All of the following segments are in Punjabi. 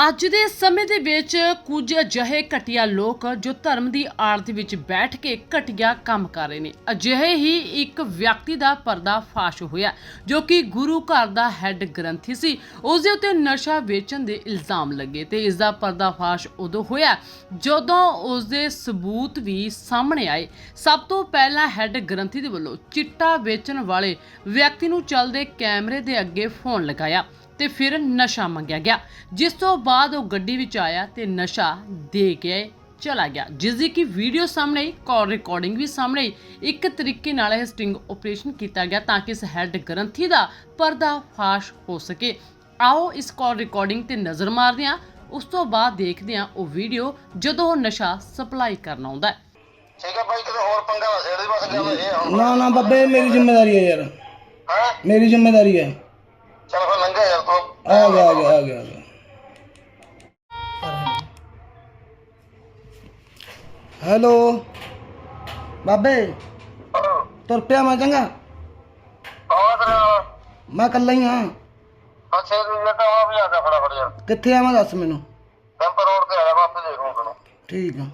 ਅੱਜ ਦੇ ਸਮੇਂ ਦੇ ਵਿੱਚ ਕੁਝ ਅਜਿਹੇ ਘਟੀਆ ਲੋਕ ਜੋ ਧਰਮ ਦੀ ਆੜ ਦੇ ਵਿੱਚ ਬੈਠ ਕੇ ਘਟੀਆ ਕੰਮ ਕਰ ਰਹੇ ਨੇ। ਅਜਿਹੇ ਹੀ ਇੱਕ ਵਿਅਕਤੀ ਦਾ ਪਰਦਾ ਫਾਸ਼ ਹੋਇਆ, ਜੋ ਕਿ ਗੁਰੂ ਘਰ ਦਾ ਹੈੱਡ ਗ੍ਰੰਥੀ ਸੀ। ਉਸ ਦੇ ਉੱਤੇ ਨਸ਼ਾ ਵੇਚਣ ਦੇ ਇਲਜ਼ਾਮ ਲੱਗੇ ਤੇ ਇਸ ਦਾ ਪਰਦਾ ਫਾਸ਼ ਉਦੋਂ ਹੋਇਆ ਜਦੋਂ ਉਸ ਦੇ ਸਬੂਤ ਵੀ ਸਾਹਮਣੇ ਆਏ। ਸਭ ਤੋਂ ਪਹਿਲਾਂ ਹੈੱਡ ਗ੍ਰੰਥੀ ਦੇ ਵੱਲੋਂ ਚਿੱਟਾ ਵੇਚਣ ਵਾਲੇ ਵਿਅਕਤੀ ਨੂੰ ਚੱਲਦੇ ਕੈਮਰੇ ਦੇ ਅੱਗੇ ਫੋਨ ਲਗਾਇਆ। ਤੇ ਫਿਰ ਨਸ਼ਾ ਮੰਗਿਆ ਗਿਆ। ਜਿਸ ਤੋਂ ਬਾਅਦ ਉਹ ਗੱਡੀ ਵਿੱਚ ਆਇਆ ਤੇ ਨਸ਼ਾ ਦੇ ਕੇ ਚਲਾ ਗਿਆ। ਜਿਸ ਦੀ ਕਿ ਵੀਡੀਓ ਸਾਹਮਣੇ ਆਈ ਕਾਲ ਰਿਕਾਰਡਿੰਗ ਵੀ ਸਾਹਮਣੇ ਆਈ। ਇੱਕ ਤਰੀਕੇ ਨਾਲ ਇਹ ਸਟਿੰਗ ਆਪਰੇਸ਼ਨ ਕੀਤਾ ਗਿਆ ਤਾਂ ਕਿ ਇਸ ਹੈੱਡ ਗ੍ਰੰਥੀ ਦਾ ਪਰਦਾ ਫਾਸ਼ ਹੋ ਸਕੇ। ਆਓ ਇਸ ਕਾਲ ਰਿਕਾਰਡਿੰਗ ਤੇ ਨਜ਼ਰ ਮਾਰਦੇ ਹਾਂ। ਉਸ ਤੋਂ ਬਾਅਦ ਦੇਖਦੇ ਹਾਂ ਉਹ ਵੀਡੀਓ ਜਦੋਂ ਉਹ ਨਸ਼ਾ ਸਪਲਾਈ ਕਰਨ ਆਉਂਦਾ ਹੈ। ਠੀਕ ਹੈ ਭਾਈ ਕਿਤੇ ਹੋਰ ਪੰਗਾ ਵਾ ਛੇੜ ਦੀ ਬਸ ਗੱਲ ਇਹ ਹੁਣ ਨਾ ਨਾ ਬੱਬੇ ਮੇਰੀ ਜ਼ਿੰਮੇਵਾਰੀ ਹੈ ਯਾਰ। ਹਾਂ? ਮੇਰੀ ਜ਼ਿੰਮੇਵਾਰੀ ਹੈ। ਆ ਗਿਆ ਆ ਗਿਆ ਆ ਗਿਆ ਹੈਲੋ ਬਾਬੇ ਤੁਰ ਪਿਆ ਮੈਂ ਚੰਗਾ। ਨਾਲ ਮੈਂ ਇਕੱਲਾ ਹੀ ਹਾਂ। ਅੱਛੇ ਦੀ ਜੱਟਾ ਆ ਵੀ ਆ ਜਾ ਫਟਾਫਟ ਯਾਰ। ਕਿੱਥੇ ਆ ਮੈਂ ਦੱਸ ਮੈਨੂੰ। ਟੈਂਪਰ ਰੋਡ ਤੇ ਆ ਜਾ ਆਪੇ ਦੇਖ ਤੈਨੂੰ। ਠੀਕ ਆ।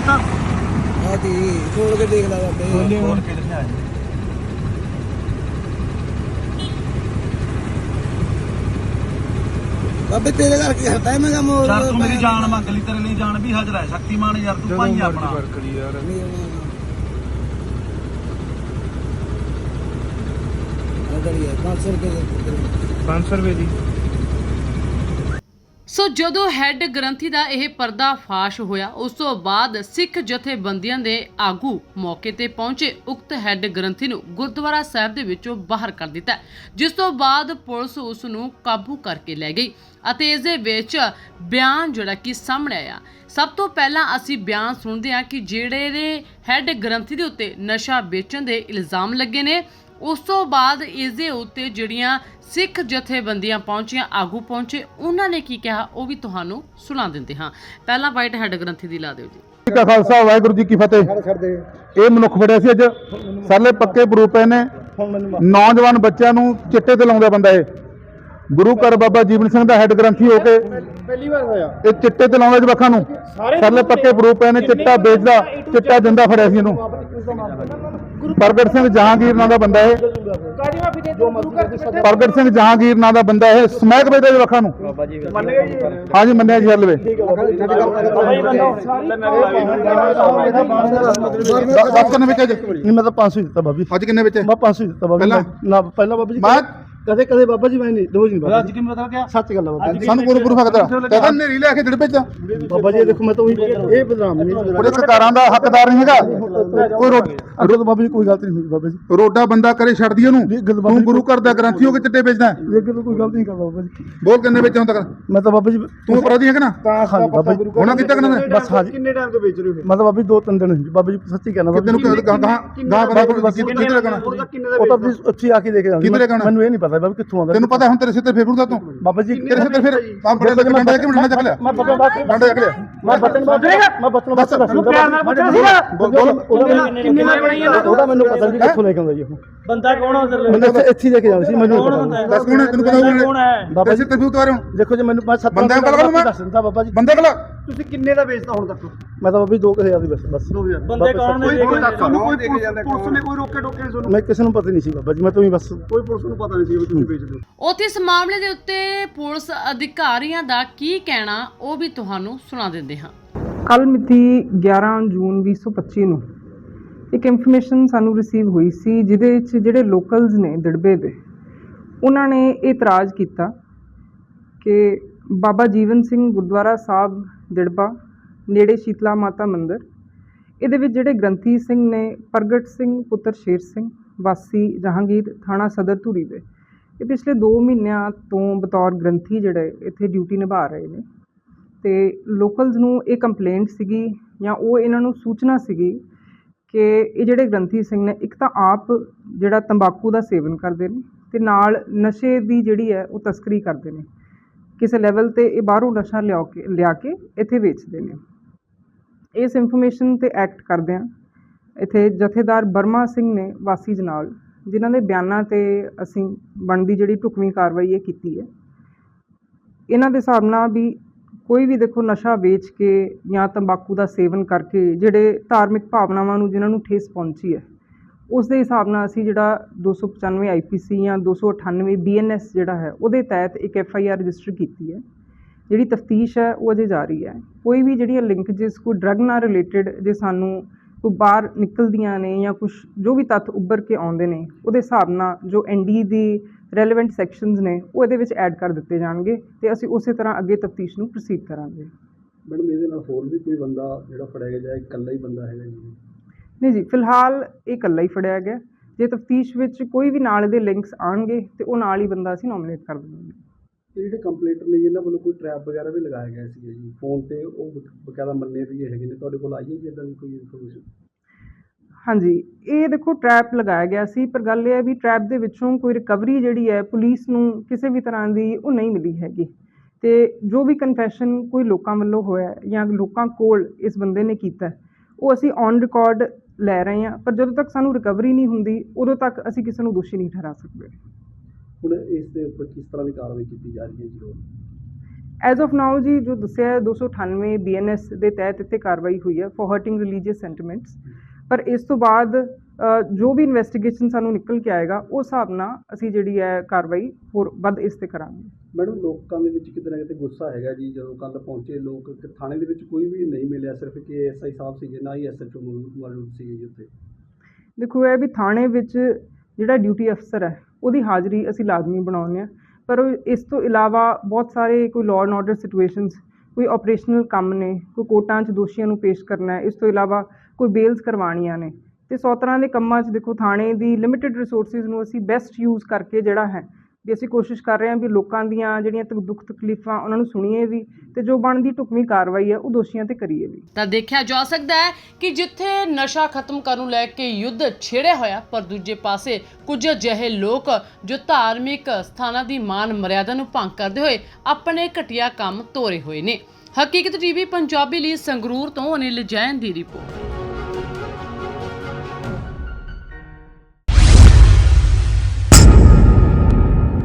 ਇਹ ਤਾਂ ਹਾਂ ਜੀ ਖੋਲ ਕੇ ਦੇਖ ਲੈ ਬਾਬੇ ਖੋਲ ਕੇ ਦਿਖਾ ਬਾਬੇ ਤੇਰੇ ਘਰ ਕੀ ਹਟਦਾ ਮੈਂ ਕਾ ਮੋਰ ਯਾਰ ਤੂੰ ਮੇਰੀ ਜਾਨ ਮੰਗ ਲਈ ਤੇਰੇ ਲਈ ਜਾਨ ਵੀ ਹਾਜ਼ਰ ਹੈ। ਸ਼ਕਤੀਮਾਨ ਯਾਰ ਤੂੰ ਭਾਈ ਆਪਣਾ। ਅਗੜੀ ਹੈ 500 ਰੁਪਏ ਦੇ 500 ਰੁਪਏ ਦੀ? ਸੋ ਜਦੋਂ ਹੈੱਡ ਗ੍ਰੰਥੀ ਦਾ ਇਹ ਪਰਦਾ ਫਾਸ਼ ਹੋਇਆ, ਉਸ ਤੋਂ ਬਾਅਦ ਸਿੱਖ ਜਥੇਬੰਦੀਆਂ ਦੇ ਆਗੂ ਮੌਕੇ ਤੇ ਪਹੁੰਚੇ। ਉਕਤ ਹੈੱਡ ਗ੍ਰੰਥੀ ਨੂੰ ਗੁਰਦੁਆਰਾ ਸਾਹਿਬ ਦੇ ਵਿੱਚੋਂ ਬਾਹਰ ਕਰ ਦਿੱਤਾ। ਜਿਸ ਤੋਂ ਬਾਅਦ ਪੁਲਿਸ ਉਸ ਨੂੰ ਕਾਬੂ ਕਰਕੇ ਲੈ ਗਈ ਅਤੇ ਇਸ ਦੇ ਵਿੱਚ ਬਿਆਨ ਜਿਹੜਾ ਕਿ ਸਾਹਮਣੇ ਆਇਆ। ਸਭ ਤੋਂ ਪਹਿਲਾਂ ਅਸੀਂ ਬਿਆਨ ਸੁਣਦੇ ਹਾਂ ਕਿ ਜਿਹੜੇ ਦੇ ਹੈੱਡ ਗ੍ਰੰਥੀ ਦੇ ਉੱਤੇ ਨਸ਼ਾ ਵੇਚਣ ਦੇ ਇਲਜ਼ਾਮ ਲੱਗੇ ਨੇ ਉਸ ਤੋਂ ਬਾਅਦ ਇਸ ਦੇ ਉੱਤੇ ਜਿਹੜੀਆਂ ਸਿੱਖ ਜਥੇਬੰਦੀਆਂ ਪਹੁੰਚੀਆਂ ਆਗੂ ਪਹੁੰਚੇ ਉਹਨਾਂ ਨੇ ਕੀ ਕਿਹਾ ਉਹ ਵੀ ਤੁਹਾਨੂੰ ਸੁਣਾ ਦਿੰਦੇ ਹਾਂ। ਪਹਿਲਾਂ ਵਾਈਟ ਹੈੱਡ ਗ੍ਰੰਥੀ ਦੀ ਲਾ ਦਿਓ ਜੀ। ਜੀ ਕਾ ਖਾਲਸਾ ਵਾਹਿਗੁਰੂ ਜੀ ਕੀ ਫਤਿਹ। ਇਹ ਮਨੁੱਖ ਫੜਿਆ ਸੀ ਅੱਜ। ਸਾਲੇ ਪੱਕੇ ਪਏ ਨੇ ਨੌਜਵਾਨ ਬੱਚਿਆਂ ਨੂੰ ਚਿੱਟੇ ਤੇ ਲਾਉਂਦਾ ਬੰਦਾ ਇਹ। ਗੁਰੂ ਘਰ ਬਾਬਾ ਜੀਵਨ ਸਿੰਘ ਦਾ ਹੈੱਡ ਗ੍ਰੰਥੀ ਹੋ ਕੇ ਪਹਿਲੀ ਵਾਰ ਹੋਇਆ। ਇਹ ਚਿੱਟੇ ਤੇ ਲਾਉਂਦਾ ਜਵਾਕਾਂ ਨੂੰ। ਸਾਲੇ ਪੱਕੇ ਪਏ ਨੇ ਚਿੱਟਾ ਵੇਚਦਾ ਚਿੱਟਾ ਦਿੰਦਾ ਫੜਿਆ ਸੀ ਇਹਨੂੰ। ਪ੍ਰਗਟ ਸਿੰਘ ਜਹਾਂਗੀਰ ਨਾਂ ਦਾ ਬੰਦਾ ਇਹ। ਪ੍ਰਗਟ ਸਿੰਘ ਜਹਾਂਗੀਰ ਨਾਂ ਦਾ ਬੰਦਾ ਇਹ। ਸਮੈਕ ਵੇਚਦਾ ਜਵਾਕਾਂ ਨੂੰ। ਹਾਂਜੀ ਮੰਨਿਆ ਜੀ ਹਲਵੇ ਦਸ ਕਿੰਨੇ ਵਿੱਚ ਨਹੀਂ ਮੈਂ ਤਾਂ 500 ਦਿੱਤਾ ਬਾਬੀ। ਅੱਜ ਕਿੰਨੇ ਵਿੱਚ ਮੈਂ 500 ਦਿੱਤਾ ਬਾਬੀ। ਪਹਿਲਾਂ? ਨਾ ਪਹਿਲਾਂ ਬਾਬਾ ਜੀ ਮੈਂ ਕਦੇ ਕਦੇ ਬਾਬਾ ਜੀ ਮੈਂ ਨਹੀਂ ਰੋਜ਼ ਨਹੀਂ ਬਾਬਾ ਅੱਜ ਕੀ ਪਤਾ ਲੱਗਿਆ ਸੱਚ ਗੱਲ ਆ ਬਾਬਾ ਜੀ। ਸਾਨੂੰ ਕੋਈ ਪ੍ਰੂਫ ਹੱਕਦਾ ਕਹਿੰਦਾ ਨੇਰੀ ਲੈ ਕੇ ਡਿੜਪੇ ਚ ਬਾਬਾ ਜੀ ਦੇਖੋ ਮੈਂ ਤਾਂ ਉਹੀ ਇਹ ਬਦਨਾਮ ਨਹੀਂ। ਉਹਦੇ ਸਰਕਾਰਾਂ ਦਾ ਹੱਕਦਾਰ ਨਹੀਂ ਹੈਗਾ। ਕੋਈ ਰੋ- ਅੱਗੇ ਤਾਂ ਬਾਬਾ ਜੀ ਕੋਈ ਗਲਤੀ ਨਹੀਂ ਹੋਈ ਬਾਬਾ ਜੀ। ਰੋਡਾ ਬੰਦਾ ਕਰੇ ਛੱਡਦੀ ਉਹਨੂੰ। ਇਹ ਗੱਲ ਬਾਬਾ ਤੂੰ ਗੁਰੂ ਘਰ ਦਾ ਗ੍ਰੰਥੀ ਹੋ ਕੇ ਚਿੱਟੇ ਵੇਚਦਾ ਹੈ। ਇਹ ਤਾਂ ਕੋਈ ਗਲਤੀ ਨਹੀਂ ਕਰਦਾ ਬਾਬਾ ਜੀ। ਬੋਲ ਕਿੰਨੇ ਵਿੱਚ ਤੱਕ? ਮੈਂ ਤਾਂ ਬਾਬਾ ਜੀ ਤੂੰ ਅਪਰਾਧੀ ਹੈ ਕਿ ਨਾ ਹਾਂਜੀ ਬਾਬਾ ਜੀ। ਹੁਣ ਕੀਤਾ ਕਿ ਨਾ ਬਸ ਹਾਂਜੀ। ਕਿੰਨੇ ਟਾਈਮ ਤੋਂ ਵੇਚ ਰਹੇ ਹੋ ਮੈਂ ਤਾਂ ਬਾਬਾ ਜੀ ਦੋ ਤਿੰਨ ਦਿਨ ਹੋਏ। ਜੀ, ਬਾਬਾ ਜੀ ਸੱਚੀ ਕਹਿਣਾ ਬਾਬਾ ਤੈਨੂੰ ਜੀ ਗਾਂ ਗਾਂ ਗਾਂ ਕੋਈ ਕਿੱਥੇ ਲੱਗਣਾ? ਕਿੰਨੇ ਉਹ ਤਾਂ ਤੁਸੀਂ ਉੱਥੇ ਆ ਕੇ ਦੇਖ ਜਾਣਾ ਕਿੱਧਰੇ ਗਾਣਾ? ਮੈਨੂੰ ਇਹ ਨਹੀਂ ਪਤਾ। ਬਾਬਾ ਕਿੱਥੋਂ ਆਉਂਦਾ? ਤੈਨੂੰ ਪਤਾ ਹੁਣ ਤੇਰੇ ਸਿਰ ਤੇ ਫੇਰੂਗਾ ਤੂੰ? ਬਾਬਾ ਜੀ ਤੇਰੇ ਸਿਰ ਤੇ ਫਿਰ ਤਾਂ ਬੜੇ ਲੱਗ ਡੰਡਾ ਕਿ ਡੰਡਾ ਚੱਕ ਲਿਆ ਮੈਂ ਬਤਨ ਬਾਤ ਡੰਡਾ ਚੱਕ ਲਿਆ। ਮੈਂ ਬਤਨ ਬਾਤ ਮੈਂ ਬਤਨ ਬਾਤ ਦੱਸ ਪਿਆਰ ਨਾਲ ਪੁੱਛਿਆ ਬੋਲ ਕਿੰਨੇ ਨਾਲ ਬਣਾਈਆਂ ਉਹਦਾ ਮੈਨੂੰ ਪਤਾ ਨਹੀਂ ਕਿੱਥੋਂ ਲੈ ਕੇ ਆਉਂਦਾ ਜੀ ਉਹ। ਬੰਦਾ ਕੌਣ ਆ ਉਧਰ ਮੈਨੂੰ ਇੱਥੇ ਲੈ ਕੇ ਜਾਣਾ ਸੀ ਮੈਨੂੰ ਦੱਸ ਕੌਣ ਹੈ ਤੈਨੂੰ ਪਤਾ ਕੌਣ ਹੈ? ਬਾਬਾ ਜੀ ਤੇ ਫਿਊ ਤਾਰੇ ਦੇਖੋ ਜੀ ਮੈਨੂੰ ਮੈਂ ਸੱਤ ਬੰਦੇ ਕਰੂੰ ਮੈਂ? ਦੱਸ ਦਿੰਦਾ ਬਾਬਾ ਜੀ। ਬੰਦੇ ਕੋਲ ਤੁਸੀਂ ਕਿੰਨੇ ਦਾ ਵੇਚਦਾ ਹੁਣ ਤੱਕ? ਮੈਂ ਤਾਂ ਬਾਬਾ ਜੀ 2000 ਦੀ ਬਸ। ਬਸ ਬੰਦੇ ਕੌਣ ਨੇ ਕੋਈ- ਕੋਈ ਤੁਹਾਨੂੰ ਕੋਈ ਪੁਲਿਸ ਨੇ ਕੋਈ ਰੋਕੇ ਟੋਕੇ ਨਹੀਂ ਤੁਹਾਨੂੰ ਮੈਂ ਕਿਸੇ ਨੂੰ ਪਤਾ ਨਹੀਂ ਸੀ ਬਾਬਾ ਜੀ ਮੈਂ ਤਾਂ ਹੀ ਬਸ ਕੋਈ ਪੁਲਿਸ ਨੂੰ ਪਤਾ ਨਹੀਂ ਸੀ ਵੀ ਤੁਸੀਂ ਵੇਚਦੇ ਹੋ। ਉੱਥੇ ਇਸ ਮਾਮਲੇ ਦੇ ਉੱਤੇ ਪੁਲਿਸ ਅਧਿਕਾਰੀਆਂ ਦਾ ਕੀ ਕਹਿਣਾ ਉਹ ਵੀ ਤੁਹਾਨੂੰ ਸੁਣਾ ਦਿੰਦੇ ਹਾਂ। ਕੱਲ ਮਿਤੀ 11 ਜੂਨ 2025 ਨੂੰ ਇੱਕ ਇਨਫੋਰਮੇਸ਼ਨ ਸਾਨੂੰ ਰਿਸੀਵ ਹੋਈ ਸੀ ਜਿਹਦੇ ਵਿੱਚ ਜਿਹੜੇ ਲੋਕਲਸ ਨੇ ਦਿੜਬੇ ਦੇ ਉਹਨਾਂ ਨੇ ਇਤਰਾਜ਼ ਕੀਤਾ ਕਿ ਬਾਬਾ ਜੀਵਨ ਸਿੰਘ ਗੁਰਦੁਆਰਾ ਸਾਹਿਬ ਦਿੜਬਾ, ਨੇੜੇ ਸ਼ੀਤਲਾ ਮਾਤਾ ਮੰਦਿਰ। ਇਹਦੇ ਵਿੱਚ ਜਿਹੜੇ ਗ੍ਰੰਥੀ ਸਿੰਘ ਨੇ ਪ੍ਰਗਟ ਸਿੰਘ, ਪੁੱਤਰ ਸ਼ੇਰ ਸਿੰਘ, ਵਾਸੀ ਜਹਾਂਗੀਰ, ਥਾਣਾ ਸਦਰ ਧੂਰੀ ਦੇ। ਇਹ ਪਿਛਲੇ 2 ਮਹੀਨਿਆਂ ਤੋਂ ਬਤੌਰ ਗ੍ਰੰਥੀ ਜਿਹੜੇ ਇੱਥੇ ਡਿਊਟੀ ਨਿਭਾ ਰਹੇ ਨੇ। ਤੇ ਲੋਕਲਸ ਨੂੰ ਇਹ ਕੰਪਲੇਂਟ ਸੀਗੀ ਜਾਂ ਉਹ ਇਹਨਾਂ ਨੂੰ ਸੂਚਨਾ ਸੀਗੀ ਕਿ ਇਹ ਜਿਹੜੇ ਗ੍ਰੰਥੀ ਸਿੰਘ ਨੇ, ਇੱਕ ਤਾਂ ਆਪ ਜਿਹੜਾ ਤੰਬਾਕੂ ਦਾ ਸੇਵਨ ਕਰਦੇ ਨੇ ਤੇ ਨਾਲ ਨਸ਼ੇ ਦੀ ਜਿਹੜੀ ਹੈ ਉਹ ਤਸਕਰੀ ਕਰਦੇ ਨੇ। ਕਿਸੇ ਲੈਵਲ ਤੇ ਇਹ ਬਾਹਰੋਂ ਨਸ਼ਾ ਲਿਆ ਕੇ ਲਿਆ ਕੇ ਇੱਥੇ ਵੇਚਦੇ ਨੇ। ਇਸ ਇਨਫੋਰਮੇਸ਼ਨ ਤੇ ਐਕਟ ਕਰਦੇ ਆ ਇੱਥੇ ਜਥੇਦਾਰ ਬਰਮਾ ਸਿੰਘ ਨੇ ਵਾਸੀ ਜਨਾਲ, ਜਿਨ੍ਹਾਂ ਦੇ ਬਿਆਨਾਂ ਤੇ ਅਸੀਂ ਬਣਦੀ ਜਿਹੜੀ ਢੁਕਵੀਂ ਕਾਰਵਾਈ ਇਹ ਕੀਤੀ ਹੈ। ਇਹਨਾਂ ਦੇ ਹਿਸਾਬ ਨਾਲ ਵੀ ਕੋਈ ਵੀ ਦੇਖੋ ਨਸ਼ਾ ਵੇਚ ਕੇ ਜਾਂ ਤੰਬਾਕੂ ਦਾ ਸੇਵਨ ਕਰਕੇ ਜਿਹੜੇ ਧਾਰਮਿਕ ਭਾਵਨਾਵਾਂ ਨੂੰ, ਜਿਨ੍ਹਾਂ ਨੂੰ ਠੇਸ ਪਹੁੰਚੀ ਹੈ ਉਸ ਦੇ ਹਿਸਾਬ ਨਾਲ ਅਸੀਂ ਜਿਹੜਾ 295 ਆਈਪੀਸੀ ਜਾਂ 298 ਬੀਐਨਐਸ ਜਿਹੜਾ ਹੈ, ਉਹਦੇ ਤਹਿਤ ਇੱਕ ਐਫਆਈਆਰ ਰਜਿਸਟਰ ਕੀਤੀ ਹੈ। ਜਿਹੜੀ ਤਫਤੀਸ਼ ਹੈ, ਉਹ ਅਜੇ ਜਾਰੀ ਹੈ। ਕੋਈ ਵੀ ਜਿਹੜੀਆਂ ਲਿੰਕੇजेस ਕੋਈ ਡਰੱਗ ਨਾਲ ਰਿਲੇਟਡ ਜੇ ਸਾਨੂੰ ਕੋਈ ਬਾਹਰ ਨਿਕਲਦੀਆਂ ਨੇ ਜਾਂ ਕੁਝ ਜੋ ਵੀ ਤੱਥ ਉੱਭਰ ਕੇ ਆਉਂਦੇ ਨੇ, ਉਹਦੇ ਹਿਸਾਬ ਨਾਲ ਜੋ ਐਨਡੀ ਦੀ ਰੈਲੇਵੈਂਟ ਸੈਕਸ਼ਨਸ ਨੇ, ਉਹ ਇਹਦੇ ਵਿੱਚ ਐਡ ਕਰ ਦਿੱਤੇ ਜਾਣਗੇ ਤੇ ਅਸੀਂ ਉਸੇ ਤਰ੍ਹਾਂ ਅੱਗੇ ਤਫਤੀਸ਼ ਨੂੰ ਪ੍ਰੋਸੀਡ ਕਰਾਂਗੇ। ਮੈਡਮ, ਇਹਦੇ ਨਾਲ ਹੋਰ ਵੀ ਕੋਈ ਬੰਦਾ ਜਿਹੜਾ ਫੜਿਆ ਗਿਆ ਜਾਂ ਇਕੱਲਾ ਹੀ ਬੰਦਾ ਹੈਗਾ ਜੀ? ਨਹੀਂ ਜੀ ਫਿਲਹਾਲ ਇਹ ਇਕੱਲਾ ਹੀ ਫੜਿਆ ਗਿਆ। ਜੇ ਤਫਤੀਸ਼ ਵਿੱਚ ਕੋਈ ਵੀ ਨਾਲ ਦੇ ਲਿੰਕਸ ਆਣਗੇ ਤੇ ਉਹ ਨਾਲ ਹੀ ਬੰਦਾ ਅਸੀਂ ਨੋਮੀਨੇਟ ਕਰ ਦੇਵਾਂਗੇ ਤੇ ਜਿਹੜੇ ਕੰਪਲੇਂਟਰ ਨੇ ਜੀ, ਇਹਨਾਂ ਵੱਲੋਂ ਕੋਈ ਟਰੈਪ ਵਗੈਰਾ ਵੀ ਲਗਾਇਆ ਗਿਆ ਸੀ ਜੀ? ਫੋਨ ਤੇ ਉਹ ਬਕ- ਬਕਾਇਦਾ ਮੰਨੇ ਵੀ ਹੈਗੇ ਨੇ। ਤੁਹਾਡੇ ਕੋਲ ਆਈ ਹੈ ਜੀ ਇਦਾਂ ਦੀ ਕੋਈ ਇਨਫੋਰਮੇਸ਼ਨ ਹਾਂਜੀ ਇਹ ਦੇਖੋ ਟਰੈਪ ਲਗਾਇਆ ਗਿਆ ਸੀ ਪਰ ਗੱਲ ਇਹ ਹੈ ਵੀ ਟਰੈਪ ਦੇ ਵਿੱਚੋਂ ਕੋਈ ਰਿਕਵਰੀ ਜਿਹੜੀ ਹੈ ਪੁਲਿਸ ਨੂੰ ਕਿਸੇ ਵੀ ਤਰ੍ਹਾਂ ਦੀ ਉਹ ਨਹੀਂ ਮਿਲੀ ਹੈਗੀ। ਤੇ ਜੋ ਵੀ ਕਨਫੈਸ਼ਨ ਕੋਈ ਲੋਕਾਂ ਵੱਲੋਂ ਹੋਇਆ ਹੈ ਜਾਂ ਲੋਕਾਂ ਕੋਲ ਇਸ ਬੰਦੇ ਨੇ ਕੀਤਾ ਹੈ, ਉਹ ਅਸੀਂ ਔਨ ਰਿਕਾਰਡ ਲੈ ਰਹੇ ਹਾਂ ਪਰ ਜਦੋਂ ਤੱਕ ਸਾਨੂੰ ਰਿਕਵਰੀ ਨਹੀਂ ਹੁੰਦੀ ਉਦੋਂ ਤੱਕ ਅਸੀਂ ਕਿਸੇ ਨੂੰ ਦੋਸ਼ੀ ਨਹੀਂ ਠਹਿਰਾ ਸਕਦੇ। ਹੁਣ ਇਸ ਦੇ ਉੱਪਰ ਕਿਸ ਤਰ੍ਹਾਂ ਦੀ ਕਾਰਵਾਈ ਕੀਤੀ ਜਾ ਰਹੀ ਹੈ ਜੀ ਐਜ਼ ਆਫ ਨਾਓ ਜੀ ਜੋ ਦੱਸਿਆ ਹੈ 298 ਬੀਐਨਐਸ ਦੇ ਤਹਿਤ ਇੱਥੇ ਕਾਰਵਾਈ ਹੋਈ ਹੈ ਫॉर ਹਰਟਿੰਗ ਰਿਲੀਜੀਅਸ ਸੈਂਟੀਮੈਂਟਸ ਪਰ ਇਸ ਤੋਂ ਬਾਅਦ ਜੋ ਵੀ ਇਨਵੈਸਟੀਗੇਸ਼ਨ ਸਾਨੂੰ ਨਿਕਲ ਕੇ ਆਏਗਾ ਉਸ ਹਿਸਾਬ ਨਾਲ ਅਸੀਂ ਜਿਹੜੀ ਹੈ ਕਾਰਵਾਈ ਹੋਰ ਵੱਧ ਇਸ ਤੇ ਕਰਾਂਗੇ। ਮੈਡਮ, ਲੋਕਾਂ ਦੇ ਵਿੱਚ ਕਿਤੇ ਨਾ ਕਿਤੇ ਗੁੱਸਾ ਹੈਗਾ ਜੀ, ਜਦੋਂ ਕੱਲ ਪਹੁੰਚੇ ਲੋਕ, ਕਿ ਥਾਣੇ ਦੇ ਵਿੱਚ ਕੋਈ ਵੀ ਨਹੀਂ ਮਿਲਿਆ, ਸਿਰਫ ਕਿ ਐਸਆਈ ਸਾਹਿਬ ਸੀਗੇ, ਨਾ ਹੀ ਐਸਐਚਓ ਮੌਜੂਦ ਸੀਗੇ ਜੀ ਉੱਥੇ। ਦੇਖੋ, ਇਹ ਵੀ ਥਾਣੇ ਵਿੱਚ ਜਿਹੜਾ ਡਿਊਟੀ ਅਫਸਰ ਹੈ, ਉਹਦੀ ਹਾਜ਼ਰੀ ਅਸੀਂ ਲਾਜ਼ਮੀ ਬਣਾਉਂਦੇ ਹਾਂ। ਪਰ ਇਸ ਤੋਂ ਇਲਾਵਾ ਬਹੁਤ ਸਾਰੇ ਕੋਈ ਲਾਅ ਐਂਡ ਆਰਡਰ ਸਿਚੁਏਸ਼ਨਸ ਕੋਈ ਆਪਰੇਸ਼ਨਲ ਕੰਮ ਨੇ, ਕੋਈ ਕੋਰਟਾਂ 'ਚ ਦੋਸ਼ੀਆਂ ਨੂੰ ਪੇਸ਼ ਕਰਨਾ ਹੈ, ਇਸ ਤੋਂ ਇਲਾਵਾ ਕੋਈ ਬੇਲਸ ਕਰਵਾਉਣੀਆਂ ਨੇ। ਤੇ ਸੌ ਤਰ੍ਹਾਂ ਦੇ ਕੰਮਾਂ 'ਚ ਦੇਖੋ, ਥਾਣੇ ਦੀ ਲਿਮਿਟਿਡ ਰਿਸੋਰਸਿਸ ਨੂੰ ਅਸੀਂ ਬੈਸਟ ਯੂਜ਼ ਕਰਕੇ ਜਿਹੜਾ ਹੈ ਵੀ ਅਸੀਂ ਕੋਸ਼ਿਸ਼ ਕਰ ਰਹੇ ਹਾਂ ਵੀ ਲੋਕਾਂ ਦੀਆਂ ਜਿਹੜੀਆਂ ਦੁੱਖ ਤਕਲੀਫਾਂ ਉਹਨਾਂ ਨੂੰ ਸੁਣੀਏ ਵੀ ਤੇ ਜੋ ਬਣਦੀ ਢੁਕਵੀਂ ਕਾਰਵਾਈ ਹੈ ਉਹ ਦੋਸ਼ੀਆਂ ਤੇ ਕਰੀਏ ਵੀ। ਤਾਂ ਦੇਖਿਆ ਜਾ ਸਕਦਾ ਹੈ ਕਿ ਜਿੱਥੇ ਨਸ਼ਾ ਖਤਮ ਕਰਨ ਨੂੰ ਲੈ ਕੇ ਯੁੱਧ ਛੇੜਿਆ ਹੋਇਆ, ਪਰ ਦੂਜੇ ਪਾਸੇ ਕੁਝ ਅਜਿਹੇ ਲੋਕ ਜੋ ਧਾਰਮਿਕ ਸਥਾਨਾਂ ਦੀ ਮਾਨ ਮਰਿਆਦਾ ਨੂੰ ਭੰਗ ਕਰਦੇ ਹੋਏ ਆਪਣੇ ਘਟੀਆ ਕੰਮ ਤੋਰੇ ਹੋਏ ਨੇ। ਹਕੀਕਤ ਟੀਵੀ, ਪੰਜਾਬੀ ਲਈ ਸੰਗਰੂਰ ਤੋਂ ਅਨਿਲ ਜੈਨ ਦੀ ਰਿਪੋਰਟ।